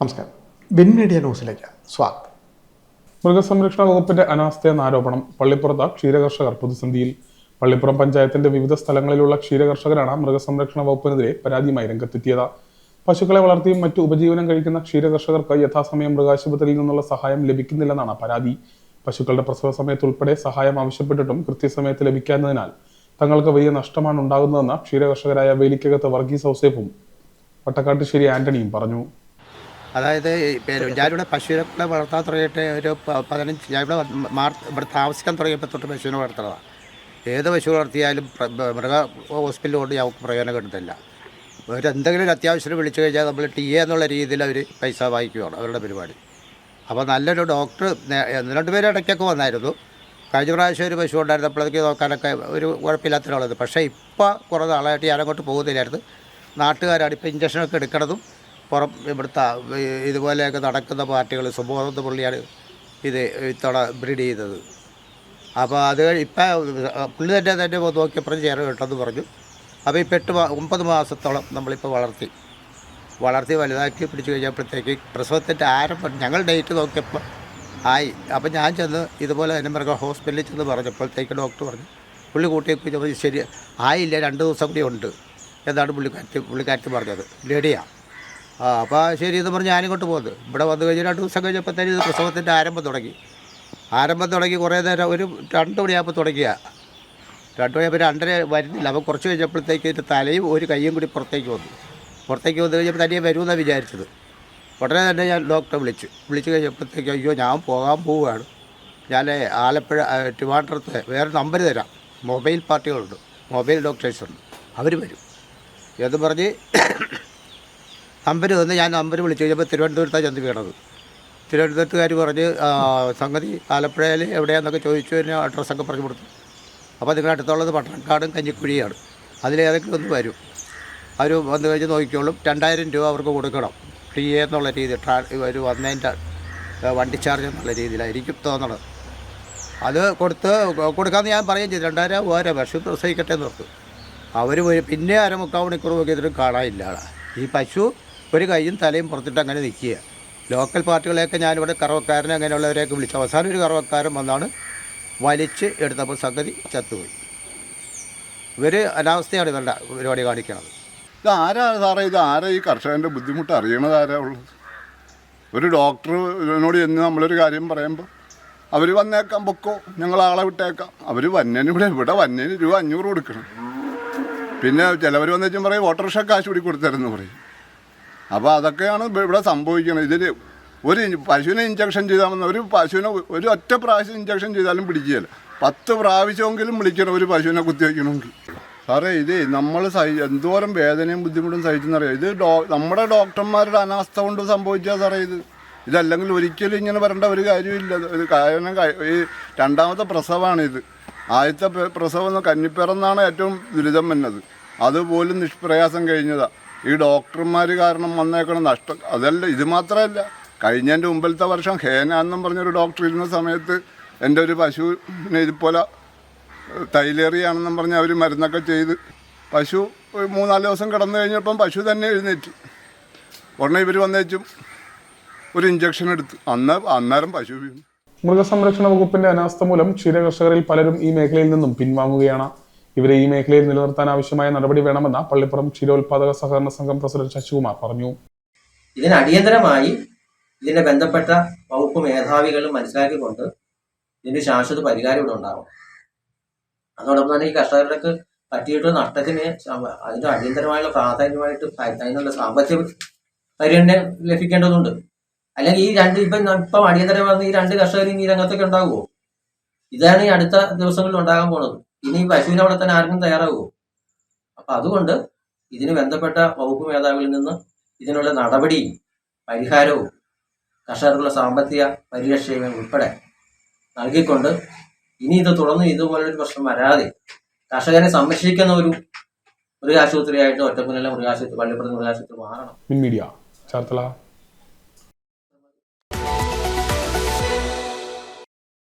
നമസ്കാരം. Bin media ന്യൂസിലേക്ക് സ്വാഗതം. മൃഗസംരക്ഷണ വകുപ്പിന്റെ അനാസ്ഥയെന്ന ആരോപണം പള്ളിപ്പുറത്ത് ക്ഷീരകർഷകർ പ്രതിസന്ധിയിൽ പള്ളിപ്പുറം പഞ്ചായത്തിന്റെ വിവിധ സ്ഥലങ്ങളിലുള്ള ക്ഷീരകർഷകരാണ് മൃഗസംരക്ഷണ വകുപ്പിനെതിരെ പരാതിയുമായി രംഗത്തെത്തിയത്. പശുക്കളെ വളർത്തിയും മറ്റു ഉപജീവനം കഴിക്കുന്ന ക്ഷീരകർഷകർക്ക് യഥാസമയം മൃഗാശുപത്രിയിൽ നിന്നുള്ള സഹായം ലഭിക്കുന്നില്ലെന്നാണ് പരാതി. പശുക്കളുടെ പ്രസവ സമയത്ത് ഉൾപ്പെടെ സഹായം ആവശ്യപ്പെട്ടിട്ടും കൃത്യസമയത്ത് ലഭിക്കാത്തതിനാൽ തങ്ങൾക്ക് വലിയ നഷ്ടമാണ് ഉണ്ടാകുന്നതെന്ന് ക്ഷീരകർഷകരായ വേലിക്കകത്ത് വർഗീസ് ഔസേഫും വട്ടക്കാട്ടുശ്ശേരി ആന്റണിയും പറഞ്ഞു. അതായത് ഞാനിവിടെ പശുവിനെ വളർത്താൻ തുടങ്ങിയിട്ട് ഒരു പതിനഞ്ച് ഞാൻ ഇവിടെ മാർത്ത് മാർ ഇവിടെ താമസിക്കാൻ തുടങ്ങിയപ്പോൾ തൊട്ട് പശുവിനെ വളർത്തുന്നതാണ് ഏത് പശു വളർത്തിയാലും മൃഗ ഹോസ്പിറ്റലിൽ കൊണ്ട് ഞങ്ങൾക്ക് പ്രയോജനം കിട്ടുന്നില്ല അവരെന്തെങ്കിലും ഒരു അത്യാവശ്യം വിളിച്ചു കഴിഞ്ഞാൽ നമ്മൾ ടി എ എന്നുള്ള രീതിയിൽ അവർ പൈസ വാങ്ങിക്കുകയാണ് അവരുടെ പരിപാടി. അപ്പോൾ നല്ലൊരു ഡോക്ടർ രണ്ടുപേരും ഇടയ്ക്കൊക്കെ വന്നായിരുന്നു. കഴിഞ്ഞ പ്രാവശ്യം ഒരു പശു ഉണ്ടായിരുന്നപ്പോഴേക്ക് നോക്കാനൊക്കെ ഒരു കുഴപ്പമില്ലാത്തൊരാളത് പക്ഷേ ഇപ്പോൾ കുറേ നാളായിട്ട് ഞാനങ്ങോട്ട് പോകുന്നില്ലായിരുന്നു. നാട്ടുകാരാണ് ഇപ്പോൾ ഇഞ്ചക്ഷനൊക്കെ എടുക്കണതും പുറം ഇവിടുത്തെ ഇതുപോലെയൊക്കെ നടക്കുന്ന പാർട്ടികൾ സുബോധ പുള്ളിയാണ് ഇത് ഇത്തവണ ബ്രീഡ് ചെയ്തത്. അപ്പോൾ അത് ഇപ്പം പുള്ളി തന്നെ തന്നെ നോക്കിയപ്പോഴും ചേർ കിട്ടെന്ന് പറഞ്ഞു. അപ്പോൾ ഇപ്പം എട്ട് മാ- ഒമ്പത് മാസത്തോളം നമ്മളിപ്പോൾ വളർത്തി. വളർത്തി വലുതാക്കി പിടിച്ചു കഴിഞ്ഞപ്പോഴത്തേക്ക് പ്രസവത്തിന്റെ ആരംഭം ഞങ്ങൾ ഡേറ്റ് നോക്കിയപ്പോൾ ആയി. അപ്പം ഞാൻ ചെന്ന് ഇതുപോലെ തന്നെ മൃഗ ഹോസ്പിറ്റലിൽ ചെന്ന് പറഞ്ഞപ്പോഴത്തേക്ക് ഡോക്ടർ പറഞ്ഞു പുള്ളി കൂട്ടിയപ്പോൾ ശരി ആയില്ല രണ്ട് ദിവസം കൂടി ഉണ്ട് എന്നാണ് പുള്ളിക്കാറ്റ് പുള്ളിക്കാറ്റ് പറഞ്ഞത് ലേഡിയാണ് ആ അപ്പോൾ ശരി എന്ന് പറഞ്ഞ് ഞാനിങ്ങോട്ട് പോകുന്നത് ഇവിടെ വന്നു കഴിഞ്ഞ് രണ്ട് ദിവസം കഴിഞ്ഞപ്പോൾ തന്നെ ഇത് പ്രസവത്തിന്റെ ആരംഭം തുടങ്ങി. ആരംഭം തുടങ്ങി കുറേ നേരം ഒരു രണ്ട് മണിയാകുമ്പോൾ തുടങ്ങിയ. രണ്ട് മണിയാകുമ്പോൾ രണ്ടര വരുന്നില്ല. അപ്പോൾ കുറച്ച് കഴിഞ്ഞപ്പോഴത്തേക്ക് ഇതിന്റെ തലയും ഒരു കൈയും കൂടി പുറത്തേക്ക് വന്നു. പുറത്തേക്ക് വന്നു കഴിഞ്ഞപ്പോൾ തനിയെ വരുമെന്നാണ് വിചാരിച്ചത്. ഉടനെ തന്നെ ഞാൻ ഡോക്ടറെ വിളിച്ചു. വിളിച്ച് കഴിഞ്ഞപ്പോഴത്തേക്ക് അയ്യോ ഞാൻ പോകാൻ പോവുകയാണ്. ഞാൻ ആലപ്പുഴ ട്രിവാൻഡ്രത്ത് വേറെ നമ്പർ തരാം. മൊബൈൽ പാർട്ടികളുണ്ട്. മൊബൈൽ ഡോക്ടേഴ്സുണ്ട് അവർ വരും. എന്ന് പറഞ്ഞ് നമ്പർ തന്ന് ഞാൻ നമ്പർ വിളിച്ചു കഴിഞ്ഞപ്പോൾ തിരുവനന്തപുരത്താണ് ചെന്ന് വീണത്. തിരുവനന്തപുരത്തുകാർ പറഞ്ഞ് സംഗതി ആലപ്പുഴയിൽ എവിടെയാണെന്നൊക്കെ ചോദിച്ചു കഴിഞ്ഞാൽ അഡ്രസ്സൊക്കെ പറഞ്ഞു കൊടുത്തു. അപ്പോൾ നിങ്ങളുടെ അടുത്തുള്ളത് പട്ടണക്കാടും കഞ്ഞിക്കുഴിയാണ്. അതിലേതെങ്കിലും ഒന്ന് വരും. അവർ വന്നു കഴിഞ്ഞ് നോക്കിക്കോളും. രണ്ടായിരം രൂപ അവർക്ക് കൊടുക്കണം. ഫ്രീ എന്നുള്ള രീതി ട്രാ ഒരു വന്നതിന്റെ വണ്ടി ചാർജ് എന്നുള്ള രീതിയിലായിരിക്കും തോന്നണത്. അത് കൊടുത്ത് കൊടുക്കാമെന്ന് ഞാൻ പറയുകയും ചെയ്തു. രണ്ടായിരം മൂവായിരം പശു പ്രസവിക്കട്ടെ എന്ന് ഓർത്തു. അവർ പിന്നെ അരമുക്കാൽ മണിക്കൂർ നോക്കിയതിലും കാണാനില്ല ഈ പശു ഒരു കൈയും തലയും പുറത്തിട്ട് അങ്ങനെ നിൽക്കുക. ലോക്കൽ പാർട്ടികളെയൊക്കെ ഞാനിവിടെ കറവക്കാരനെ അങ്ങനെയുള്ളവരെയൊക്കെ വിളിച്ചു. അവസാനം ഒരു കറവക്കാരൻ വന്നാണ് വലിച്ച് എടുത്തപ്പോൾ സംഗതി ചത്തുപോയി. ഇവർ അനാവസ്ഥയാണ് ഇവരുടെ പരിപാടി കാണിക്കുന്നത് ഇത് ആരാ സാറേ? ഇത് ആരാ ഈ കർഷകന്റെ ബുദ്ധിമുട്ട്? അറിയണത് ആരാ ഉള്ളത്? ഒരു ഡോക്ടറിനോട് ചെന്ന് നമ്മളൊരു കാര്യം പറയുമ്പോൾ അവർ വന്നേക്കാം പൊക്കോ ഞങ്ങൾ ആളെ വിട്ടേക്കാം. അവർ വന്നതിന് ഇവിടെ ഇവിടെ വന്നതിന് രൂപ അഞ്ഞൂറ് കൊടുക്കണം. പിന്നെ ചിലവർ വന്നു വെച്ചാൽ പറയും ഓട്ടോറിക്ഷ കാശ് കൂടി കൊടുത്തരുന്നു പറയും. അപ്പോൾ അതൊക്കെയാണ് ഇവിടെ സംഭവിക്കുന്നത്. ഇതിൽ ഒരു പശുവിനെ ഇഞ്ചക്ഷൻ ചെയ്താൽ മതി. ഒരു പശുവിനെ ഒരു ഒറ്റ പ്രാവശ്യം ഇഞ്ചക്ഷൻ ചെയ്താലും പിടിക്കുകയില്ല. പത്ത് പ്രാവശ്യമെങ്കിലും വിളിക്കണം ഒരു പശുവിനെ കുത്തിവെക്കണമെങ്കിൽ സാറേ ഇത് നമ്മൾ സഹി എന്തോരം വേദനയും ബുദ്ധിമുട്ടും സഹിച്ചെന്നറിയാം? ഇത് ഡോ നമ്മുടെ ഡോക്ടർമാരുടെ അനാസ്ഥ കൊണ്ട് സംഭവിച്ചാൽ സാറേ ഇത്. ഇതല്ലെങ്കിൽ ഒരിക്കലും ഇങ്ങനെ വരേണ്ട ഒരു കാര്യമില്ല. കാരണം ഈ രണ്ടാമത്തെ പ്രസവമാണിത് ആദ്യത്തെ പ്രസവം കന്നിപ്പിറന്നാണ് ഏറ്റവും ദുരിതം വന്നത്. അതുപോലും നിഷ്പ്രയാസം കഴിഞ്ഞതാ. ഈ ഡോക്ടർമാർ കാരണം വന്നേക്കണ നഷ്ടം അതല്ല ഇത് മാത്രമല്ല കഴിഞ്ഞതിന്റെ മുമ്പിലത്തെ വർഷം ഹേന എന്നും പറഞ്ഞൊരു ഡോക്ടർ ഇരുന്ന സമയത്ത് എന്റെ ഒരു പശുവിനെ ഇതുപോലെ തൈലേറിയാണെന്നും പറഞ്ഞ് അവർ മരുന്നൊക്കെ ചെയ്ത് പശു ഒരു മൂന്നാൽ ദിവസം കിടന്നു കഴിഞ്ഞപ്പം പശു തന്നെ എഴുന്നേറ്റ്. ഉടനെ ഇവർ വന്നേച്ചും ഒരു ഇഞ്ചക്ഷൻ എടുത്തു. അന്ന് അന്നേരം പശു വീണു. മൃഗസംരക്ഷണ വകുപ്പിന്റെ അനാസ്ഥ മൂലം ക്ഷീരകർഷകരിൽ പലരും ഈ മേഖലയിൽ നിന്നും പിൻവാങ്ങുകയാണ്. ഇവരെ ഈ മേഖലയിൽ നിലനിർത്താൻ ആവശ്യമായ നടപടി വേണമെന്ന് പള്ളിപ്പുറം ക്ഷീരോത്പാദക സഹകരണ സംഘം പ്രസിഡന്റ് ശശികുമാർ പറഞ്ഞു. ഇതിന് അടിയന്തരമായി ഇതിന്റെ ബന്ധപ്പെട്ട വകുപ്പ് മേധാവികളും മനസ്സിലാക്കിക്കൊണ്ട് ഇതിന് ശാശ്വത പരിഹാരം ഇവിടെ ഉണ്ടാവും അതോടൊപ്പം തന്നെ ഈ കർഷകർക്ക് പറ്റിയിട്ടുള്ള നഷ്ടത്തിന് അതിന്റെ അടിയന്തരമായുള്ള പ്രാധാന്യമായിട്ട് അതിനുള്ള സാമ്പത്തിക പരിഗണന ലഭിക്കേണ്ടതുണ്ട്. അല്ലെങ്കിൽ ഈ രണ്ട് ഇപ്പം ഇപ്പം അടിയന്തരം വന്ന് ഈ രണ്ട് കർഷകർ ഈ രംഗത്തൊക്കെ ഉണ്ടാകുമോ ഇതാണ് ഈ അടുത്ത ദിവസങ്ങളിൽ ഉണ്ടാകാൻ പോണത്. ഇനി പശുവിനെ തന്നെ ആർക്കും തയ്യാറാകുമോ അപ്പൊ അതുകൊണ്ട് ഇതിന് ബന്ധപ്പെട്ട വകുപ്പ് മേധാവികളിൽ നിന്ന് ഇതിനുള്ള നടപടിയും പരിഹാരവും കർഷകർക്കുള്ള സാമ്പത്തിക പരിരക്ഷയും ഉൾപ്പെടെ നൽകിക്കൊണ്ട് ഇനി ഇത് തുടർന്ന് ഇതുപോലൊരു പ്രശ്നം വരാതെ കർഷകരെ സംരക്ഷിക്കുന്ന ഒരു മൃഗാശുപത്രിയായിട്ട് ഒറ്റപ്പുനല്ല മൃഗാശുപത്രി പള്ളിപ്പുറത്ത് മൃഗാശുപത്രി മാറണം. മീഡിയ